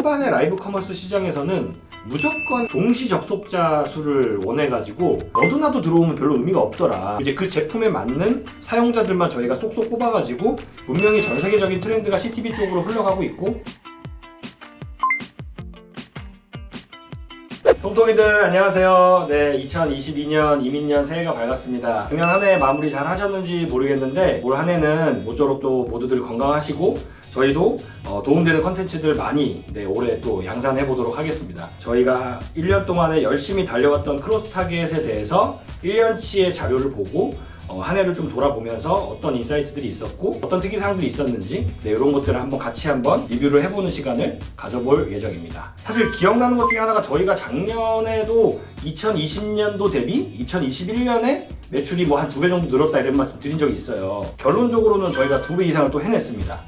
초반의 라이브 커머스 시장에서는 무조건 동시 접속자 수를 원해가지고 너도 나도 들어오면 별로 의미가 없더라. 이제 그 제품에 맞는 사용자들만 저희가 쏙쏙 뽑아가지고 분명히 전 세계적인 트렌드가 CTV 쪽으로 흘러가고 있고 통통이들 안녕하세요. 네, 2022년 이민년 새해가 밝았습니다. 작년 한 해 마무리 잘 하셨는지 모르겠는데 올 한 해는 모쪼록 또 모두들 건강하시고 저희도 어, 도움되는 컨텐츠들 많이 네, 올해 또 양산해 보도록 하겠습니다. 저희가 1년 동안에 열심히 달려왔던 크로스 타겟에 대해서 1년치의 자료를 보고 어, 한 해를 좀 돌아보면서 어떤 인사이트들이 있었고 어떤 특이사항들이 있었는지 네, 이런 것들을 한번 같이 한번 리뷰를 해보는 시간을 가져볼 예정입니다. 사실 기억나는 것 중에 하나가 저희가 작년에도 2020년도 대비 2021년에 매출이 뭐 한 두 배 정도 늘었다 이런 말씀 드린 적이 있어요. 결론적으로는 저희가 두 배 이상을 또 해냈습니다.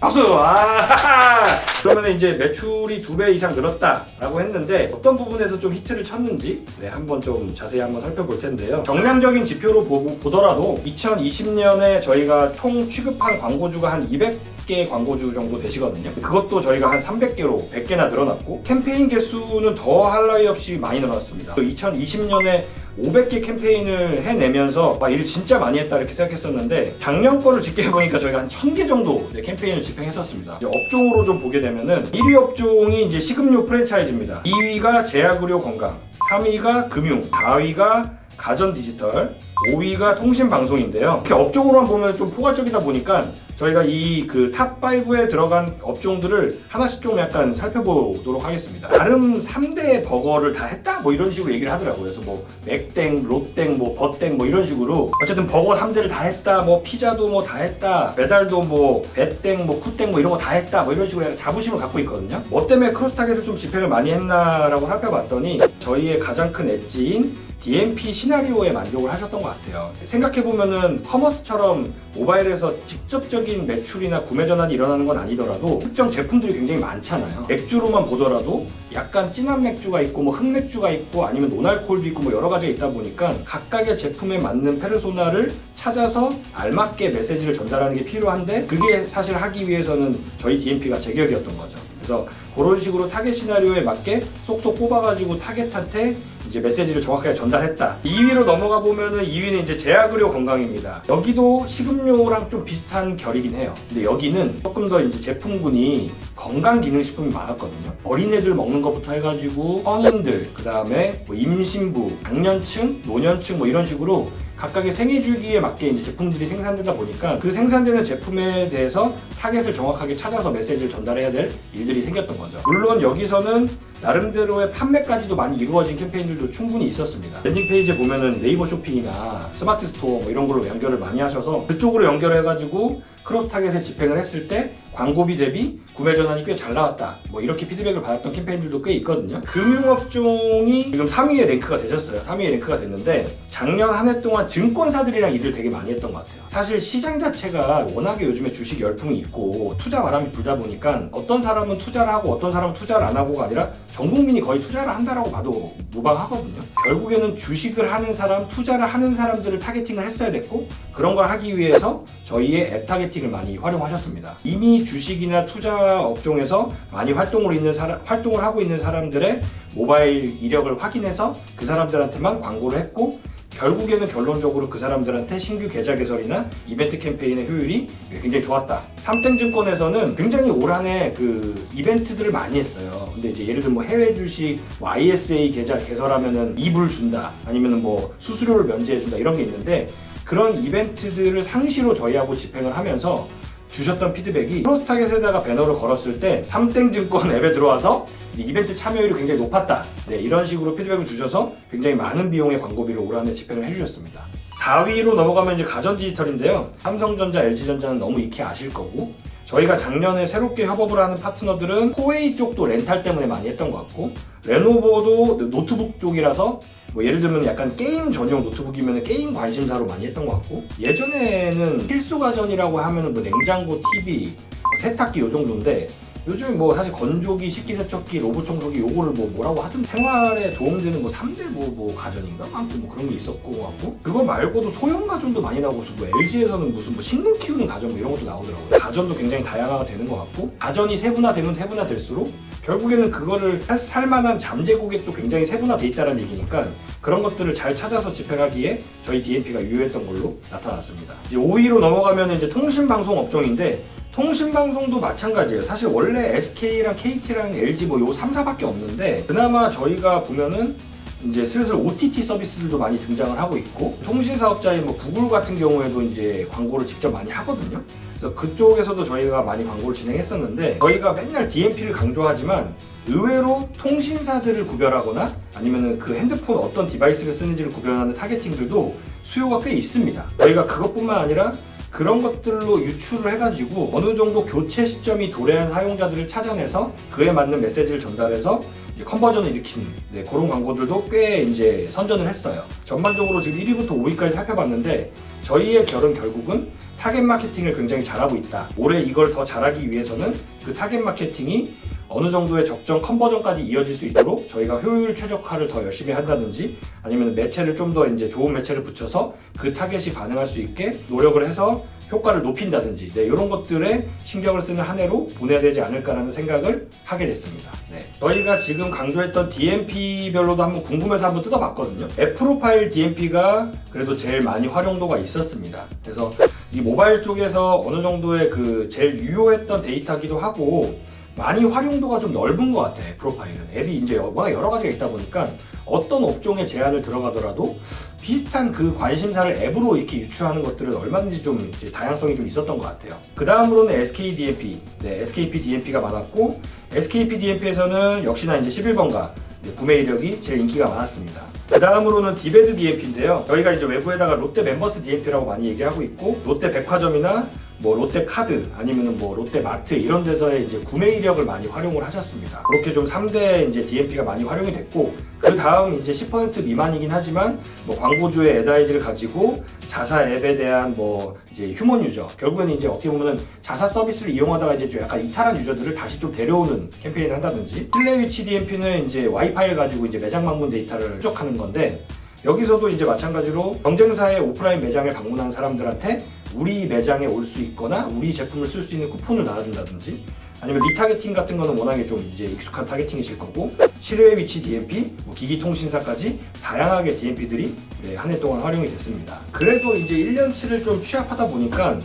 네. 박수! 아, 그러면 이제 매출이 두 배 이상 늘었다라고 했는데 어떤 부분에서 좀 히트를 쳤는지 네, 한번 좀 자세히 한번 살펴볼 텐데요. 정량적인 지표로 보고, 보더라도 2020년에 저희가 총 취급한 광고주가 한 200개 광고주 정도 되시거든요. 그것도 저희가 한 300개로 100개나 늘어났고 캠페인 개수는 더 할 나위 없이 많이 늘어났습니다. 2020년에 500개 캠페인을 해내면서 와, 일 진짜 많이 했다 이렇게 생각했었는데 작년 거를 집계해보니까 저희가 한 1000개 정도 네, 캠페인을 집행했었습니다. 이제 업종으로 좀 보게 되면은 1위 업종이 이제 식음료 프랜차이즈입니다. 2위가 제약의료 건강, 3위가 금융, 4위가 가전 디지털, 5위가 통신 방송인데요. 이렇게 업종으로만 보면 좀 포괄적이다 보니까 저희가 이 그 탑 5에 들어간 업종들을 하나씩 좀 약간 살펴보도록 하겠습니다. 나름 3대 버거를 다 했다? 뭐 이런 식으로 얘기를 하더라고요. 그래서 뭐 맥땡, 롯땡, 뭐 버땡 뭐 이런 식으로 어쨌든 버거 3대를 다 했다. 뭐 피자도 뭐 다 했다. 배달도 뭐 배땡, 뭐 쿠땡 뭐 이런 거 다 했다. 뭐 이런 식으로 자부심을 갖고 있거든요. 뭐 때문에 크로스타겟을 좀 집행을 많이 했나라고 살펴봤더니 저희의 가장 큰 엣지인 DMP 시나리오에 만족을 하셨던 것 같아요. 생각해보면은 커머스처럼 모바일에서 직접적인 매출이나 구매 전환이 일어나는 건 아니더라도 특정 제품들이 굉장히 많잖아요. 맥주로만 보더라도 약간 진한 맥주가 있고 뭐 흑맥주가 있고 아니면 노알콜도 있고 뭐 여러 가지가 있다 보니까 각각의 제품에 맞는 페르소나를 찾아서 알맞게 메시지를 전달하는 게 필요한데 그게 사실 하기 위해서는 저희 DMP가 제격이었던 거죠. 그래서 그런 식으로 타겟 시나리오에 맞게 쏙쏙 뽑아가지고 타겟한테 이제 메시지를 정확하게 전달했다. 2위로 넘어가 보면은 2위는 이제 제약의료 건강입니다. 여기도 식음료랑 좀 비슷한 결이긴 해요. 근데 여기는 조금 더 이제 제품군이 건강 기능식품이 많았거든요. 어린애들 먹는 것부터 해가지고 성인들, 그 다음에 뭐 임신부, 장년층, 노년층 뭐 이런 식으로 각각의 생애 주기에 맞게 이제 제품들이 생산되다 보니까 그 생산되는 제품에 대해서 타겟을 정확하게 찾아서 메시지를 전달해야 될 일들이 생겼던 거죠. 물론 여기서는 나름대로의 판매까지도 많이 이루어진 캠페인들도 충분히 있었습니다. 랜딩 페이지에 보면은 네이버 쇼핑이나 스마트 스토어 뭐 이런 걸로 연결을 많이 하셔서 그쪽으로 연결해가지고 크로스 타겟에 집행을 했을 때 광고비 대비 구매 전환이 꽤 잘 나왔다. 뭐 이렇게 피드백을 받았던 캠페인들도 꽤 있거든요. 금융업종이 지금 3위에 랭크가 되셨어요. 3위에 랭크가 됐는데 작년 한 해 동안 증권사들이랑 일을 되게 많이 했던 것 같아요. 사실 시장 자체가 워낙에 요즘에 주식 열풍이 있고 투자 바람이 불다 보니까 어떤 사람은 투자를 하고 어떤 사람은 투자를 안 하고가 아니라 전 국민이 거의 투자를 한다라고 봐도 무방하거든요. 결국에는 주식을 하는 사람, 투자를 하는 사람들을 타겟팅을 했어야 됐고 그런 걸 하기 위해서 저희의 앱 타겟팅을 많이 활용하셨습니다. 이미 주식이나 투자 업종에서 많이 활동을 있는 사람, 활동을 하고 있는 사람들의 모바일 이력을 확인해서 그 사람들한테만 광고를 했고 결국에는 결론적으로 그 사람들한테 신규 계좌 개설이나 이벤트 캠페인의 효율이 굉장히 좋았다. 삼땡증권에서는 굉장히 올 한해 그 이벤트들을 많이 했어요. 근데 이제 예를 들면 뭐 해외 주식 뭐 ISA 계좌 개설하면은 이불 준다, 아니면은 뭐 수수료를 면제해 준다 이런 게 있는데 그런 이벤트들을 상시로 저희하고 집행을 하면서 주셨던 피드백이 크로스타겟에다가 배너를 걸었을 때 삼땡증권 앱에 들어와서 이벤트 참여율이 굉장히 높았다. 네, 이런 식으로 피드백을 주셔서 굉장히 많은 비용의 광고비를 올 한 해 집행을 해주셨습니다. 4위로 넘어가면 이제 가전 디지털인데요. 삼성전자, LG전자는 너무 익히 아실 거고 저희가 작년에 새롭게 협업을 하는 파트너들은 코웨이 쪽도 렌탈 때문에 많이 했던 것 같고 레노버도 노트북 쪽이라서 뭐 예를 들면 약간 게임 전용 노트북이면 게임 관심사로 많이 했던 것 같고 예전에는 필수 가전이라고 하면은 뭐 냉장고, TV, 뭐 세탁기 요 정도인데 요즘 뭐 사실 건조기, 식기세척기, 로봇 청소기 요거를 뭐 뭐라고 하든 생활에 도움되는 뭐 3대 뭐, 뭐 가전인가? 아무튼 뭐 그런 게 있었고 같고 그거 말고도 소형 가전도 많이 나오고 뭐 LG에서는 무슨 뭐 식물 키우는 가전 뭐 이런 것도 나오더라고요 가전도 굉장히 다양화가 되는 것 같고 가전이 세분화되면 세분화될수록 결국에는 그거를 살- 살만한 잠재 고객도 굉장히 세분화돼 있다는 얘기니까 그런 것들을 잘 찾아서 집행하기에 저희 DMP가 유효했던 걸로 나타났습니다. 이제 5위로 넘어가면 이제 통신방송 업종인데 통신방송도 마찬가지예요. 사실 원래 SK랑 KT랑 LG 뭐 요 3사밖에 없는데 그나마 저희가 보면은 이제 슬슬 OTT 서비스들도 많이 등장을 하고 있고 통신 사업자인 뭐 구글 같은 경우에도 이제 광고를 직접 많이 하거든요. 그래서 그쪽에서도 저희가 많이 광고를 진행했었는데 저희가 맨날 DMP를 강조하지만 의외로 통신사들을 구별하거나 아니면은 그 핸드폰 어떤 디바이스를 쓰는지를 구별하는 타겟팅들도 수요가 꽤 있습니다. 저희가 그것뿐만 아니라 그런 것들로 유출을 해가지고 어느 정도 교체 시점이 도래한 사용자들을 찾아내서 그에 맞는 메시지를 전달해서 컨버전을 일으키는 네, 그런 광고들도 꽤 이제 선전을 했어요. 전반적으로 지금 1위부터 5위까지 살펴봤는데 저희의 결은 결국은 타겟 마케팅을 굉장히 잘하고 있다. 올해 이걸 더 잘하기 위해서는 그 타겟 마케팅이 어느 정도의 적정 컨버전까지 이어질 수 있도록 저희가 효율 최적화를 더 열심히 한다든지 아니면 매체를 좀 더 이제 좋은 매체를 붙여서 그 타겟이 반응할 수 있게 노력을 해서 효과를 높인다든지 네, 이런 것들에 신경을 쓰는 한 해로 보내야 되지 않을까라는 생각을 하게 됐습니다. 네. 저희가 지금 강조했던 DMP별로도 한번 궁금해서 한번 뜯어봤거든요. F프로파일 DMP가 그래도 제일 많이 활용도가 있었습니다. 그래서 이 모바일 쪽에서 어느 정도의 그 제일 유효했던 데이터기도 하고 많이 활용도가 좀 넓은 것 같아 프로파일은 앱이 이제 워낙 여러 가지가 있다 보니까 어떤 업종에 제한을 들어가더라도 비슷한 그 관심사를 앱으로 이렇게 유추하는 것들은 얼마든지 좀 다양성이 좀 있었던 것 같아요 그 다음으로는 SKDMP 네, SKP DMP가 많았고 SKP DMP에서는 역시나 이제 11번가 구매 이력이 제일 인기가 많았습니다. 그 다음으로는 디베드 DMP인데요. 저희가 이제 외부에다가 롯데 멤버스 DMP라고 많이 얘기하고 있고 롯데 백화점이나 뭐 롯데 카드 아니면은 뭐 롯데 마트 이런 데서의 이제 구매 이력을 많이 활용을 하셨습니다. 그렇게 좀 3대 이제 DMP가 많이 활용이 됐고 그 다음 이제 10% 미만이긴 하지만 뭐 광고주의 애다이들을 가지고 자사 앱에 대한 뭐 이제 휴먼 유저 결국에는 이제 어떻게 보면은 자사 서비스를 이용하다가 이제 좀 약간 이탈한 유저들을 다시 좀 데려오는 캠페인을 한다든지 실내 위치 DMP는 이제 와이파이를 가지고 이제 매장 방문 데이터를 추적하는 건데 여기서도 이제 마찬가지로 경쟁사의 오프라인 매장에 방문한 사람들한테 우리 매장에 올 수 있거나 우리 제품을 쓸 수 있는 쿠폰을 나눠준다든지 아니면 리타겟팅 같은 거는 워낙에 좀 이제 익숙한 타겟팅이실 거고 실외 위치 DMP, 뭐 기기 통신사까지 다양하게 DMP들이 네, 한해 동안 활용이 됐습니다. 그래도 이제 1년치를 좀 취합하다 보니까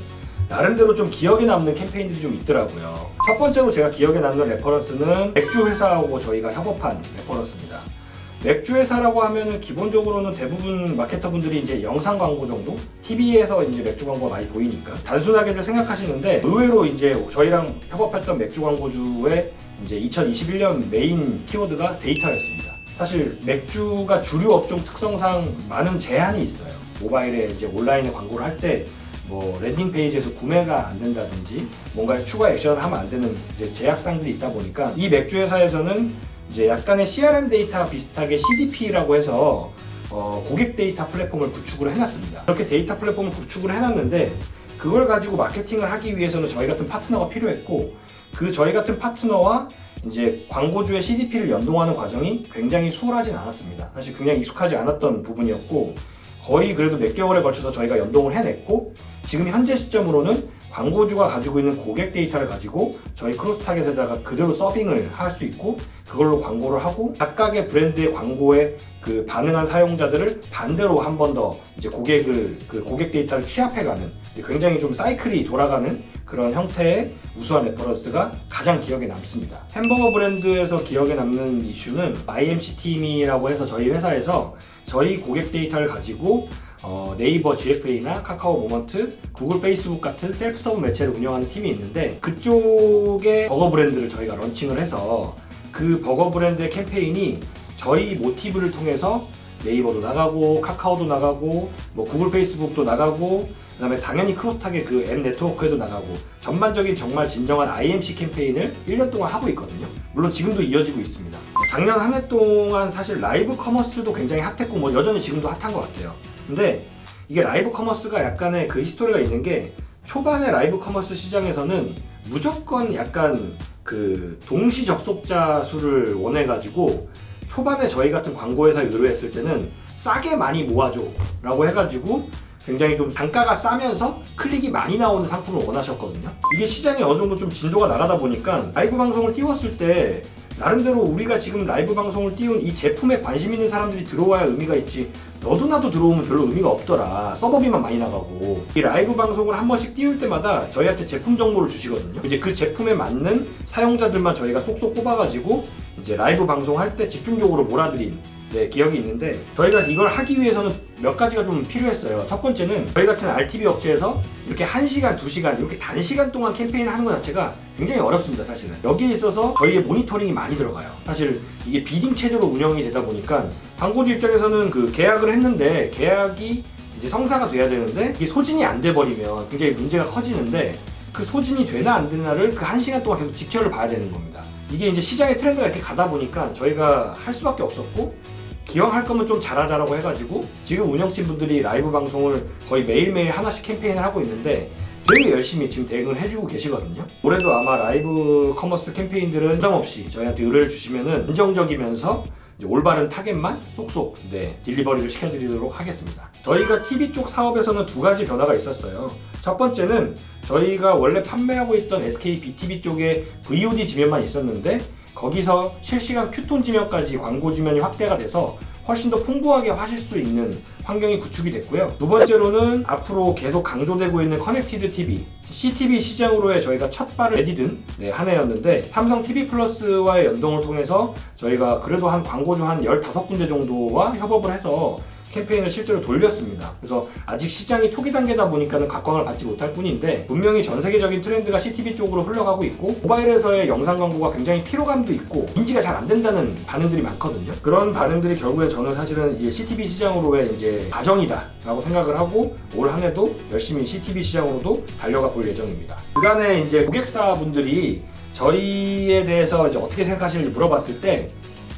나름대로 좀 기억에 남는 캠페인들이 좀 있더라고요. 첫 번째로 제가 기억에 남는 레퍼런스는 맥주 회사하고 저희가 협업한 레퍼런스입니다. 맥주 회사라고 하면은 기본적으로는 대부분 마케터 분들이 이제 영상 광고 정도, TV에서 이제 맥주 광고가 많이 보이니까 단순하게들 생각하시는데 의외로 이제 저희랑 협업했던 맥주 광고주의 이제 2021년 메인 키워드가 데이터였습니다. 사실 맥주가 주류 업종 특성상 많은 제한이 있어요. 모바일에 이제 온라인에 광고를 할 때 뭐 랜딩 페이지에서 구매가 안 된다든지 뭔가 추가 액션을 하면 안 되는 제약상들이 있다 보니까 이 맥주 회사에서는 이제 약간의 CRM 데이터 비슷하게 CDP라고 해서 어, 고객 데이터 플랫폼을 구축을 해놨습니다. 그렇게 데이터 플랫폼을 구축을 해놨는데 그걸 가지고 마케팅을 하기 위해서는 저희 같은 파트너가 필요했고 그 저희 같은 파트너와 이제 광고주의 CDP를 연동하는 과정이 굉장히 수월하진 않았습니다. 사실 굉장히 익숙하지 않았던 부분이었고 거의 그래도 몇 개월에 걸쳐서 저희가 연동을 해냈고 지금 현재 시점으로는 광고주가 가지고 있는 고객 데이터를 가지고 저희 크로스타겟에다가 그대로 서빙을 할 수 있고 그걸로 광고를 하고 각각의 브랜드의 광고에 그 반응한 사용자들을 반대로 한 번 더 이제 고객을 그 고객 데이터를 취합해가는 굉장히 좀 사이클이 돌아가는 그런 형태의 우수한 레퍼런스가 가장 기억에 남습니다. 햄버거 브랜드에서 기억에 남는 이슈는 IMC 팀이라고 해서 저희 회사에서 저희 고객 데이터를 가지고 어, 네이버 GFA나 카카오 모먼트, 구글 페이스북 같은 셀프 서브 매체를 운영하는 팀이 있는데 그쪽의 버거 브랜드를 저희가 런칭을 해서 그 버거 브랜드의 캠페인이 저희 모티브를 통해서 네이버도 나가고 카카오도 나가고 뭐 구글 페이스북도 나가고 그다음에 당연히 크로스탁의 그 앱 네트워크에도 나가고 전반적인 정말 진정한 IMC 캠페인을 1년 동안 하고 있거든요. 물론 지금도 이어지고 있습니다. 작년 한 해 동안 사실 라이브 커머스도 굉장히 핫했고 뭐 여전히 지금도 핫한 것 같아요. 근데 이게 라이브 커머스가 약간의 그 히스토리가 있는 게 초반에 라이브 커머스 시장에서는 무조건 약간 그 동시 접속자 수를 원해가지고 초반에 저희 같은 광고회사에 의뢰했을 때는 싸게 많이 모아줘 라고 해가지고 굉장히 좀 단가가 싸면서 클릭이 많이 나오는 상품을 원하셨거든요. 이게 시장이 어느 정도 좀 진도가 나가다 보니까 라이브 방송을 띄웠을 때 나름대로 우리가 지금 라이브 방송을 띄운 이 제품에 관심 있는 사람들이 들어와야 의미가 있지. 너도 나도 들어오면 별로 의미가 없더라. 서버비만 많이 나가고. 이 라이브 방송을 한 번씩 띄울 때마다 저희한테 제품 정보를 주시거든요. 이제 그 제품에 맞는 사용자들만 저희가 쏙쏙 뽑아가지고 이제 라이브 방송할 때 집중적으로 몰아드린 네, 기억이 있는데 저희가 이걸 하기 위해서는 몇 가지가 좀 필요했어요. 첫 번째는 저희 같은 RTV 업체에서 이렇게 1시간, 2시간 이렇게 단시간 동안 캠페인을 하는 것 자체가 굉장히 어렵습니다, 사실은. 여기에 있어서 저희의 모니터링이 많이 들어가요. 사실 이게 비딩 체제로 운영이 되다 보니까 광고주 입장에서는 그 계약을 했는데 계약이 이제 성사가 돼야 되는데 이게 소진이 안 돼 버리면 굉장히 문제가 커지는데 그 소진이 되나 안 되나를 그 1시간 동안 계속 지켜를 봐야 되는 겁니다. 이게 이제 시장의 트렌드가 이렇게 가다 보니까 저희가 할 수밖에 없었고 기왕 할 거면 좀 잘하자라고 해가지고 지금 운영팀 분들이 라이브 방송을 거의 매일매일 하나씩 캠페인을 하고 있는데 되게 열심히 지금 대응을 해주고 계시거든요. 올해도 아마 라이브 커머스 캠페인들은 부담 없이 저희한테 의뢰를 주시면은 안정적이면서 이제 올바른 타겟만 쏙쏙 네, 딜리버리를 시켜드리도록 하겠습니다. 저희가 TV 쪽 사업에서는 두 가지 변화가 있었어요. 첫 번째는 저희가 원래 판매하고 있던 SK BTV 쪽에 VOD 지면만 있었는데 거기서 실시간 큐톤 지면까지 광고 지면이 확대가 돼서 훨씬 더 풍부하게 하실 수 있는 환경이 구축이 됐고요. 두 번째로는 앞으로 계속 강조되고 있는 커넥티드 TV, CTV 시장으로의 저희가 첫 발을 내디딘 네, 한 해였는데 삼성 TV 플러스와의 연동을 통해서 저희가 그래도 한 광고주 한 15군데 정도와 협업을 해서 캠페인을 실제로 돌렸습니다. 그래서 아직 시장이 초기 단계다 보니까는 각광을 받지 못할 뿐인데 분명히 전 세계적인 트렌드가 CTV 쪽으로 흘러가고 있고 모바일에서의 영상 광고가 굉장히 피로감도 있고 인지가 잘 안 된다는 반응들이 많거든요. 그런 반응들이 결국에 저는 사실은 이제 CTV 시장으로의 이제 과정이다라고 생각을 하고 올 한해도 열심히 CTV 시장으로도 달려가 볼 예정입니다. 그간에 이제 고객사분들이 저희에 대해서 이제 어떻게 생각하시는지 물어봤을 때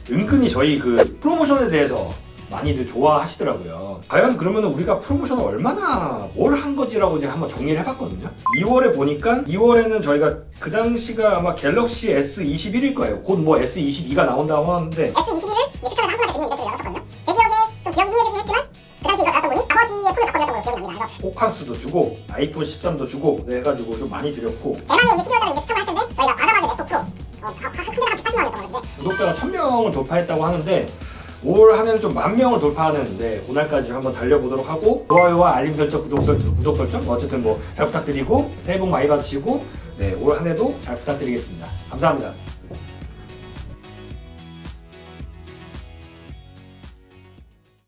은근히 저희 그 프로모션에 대해서 많이들 좋아하시더라고요. 과연 그러면 우리가 프로모션을 얼마나 뭘 한 거지라고 이제 한번 정리를 해봤거든요. 2월에 보니까 2월에는 저희가 그 당시가 아마 갤럭시 S21일 거예요. 곧 뭐 S22가 나온다고 하는데 S21을 추천해서 한 분한테 드리는 이벤트를 열었었거든요. 제 기억에 좀 기억이 희미해지긴 했지만 그 당시 이걸 받았다 보니 아버지의 폰을 바꿔드렸던 걸로 기억이 납니다. 그래서 호캉스도 주고 아이폰 13도 주고 네, 해가지고 좀 많이 드렸고 대만에 이제 12월달에 이제 추천을 할 텐데 저희가 과감하게 맥북 프로 어, 한, 한 대당 한 180만 원이었던 건데 구독자가 1000명을 돌파했다고 하는데 올 한해는 좀 만 명을 돌파하는데 그날까지 한번 달려보도록 하고 좋아요와 알림 설정, 구독 설정, 구독 설정 뭐 어쨌든 뭐 잘 부탁드리고 새해 복 많이 받으시고 네, 올 한해도 잘 부탁드리겠습니다. 감사합니다.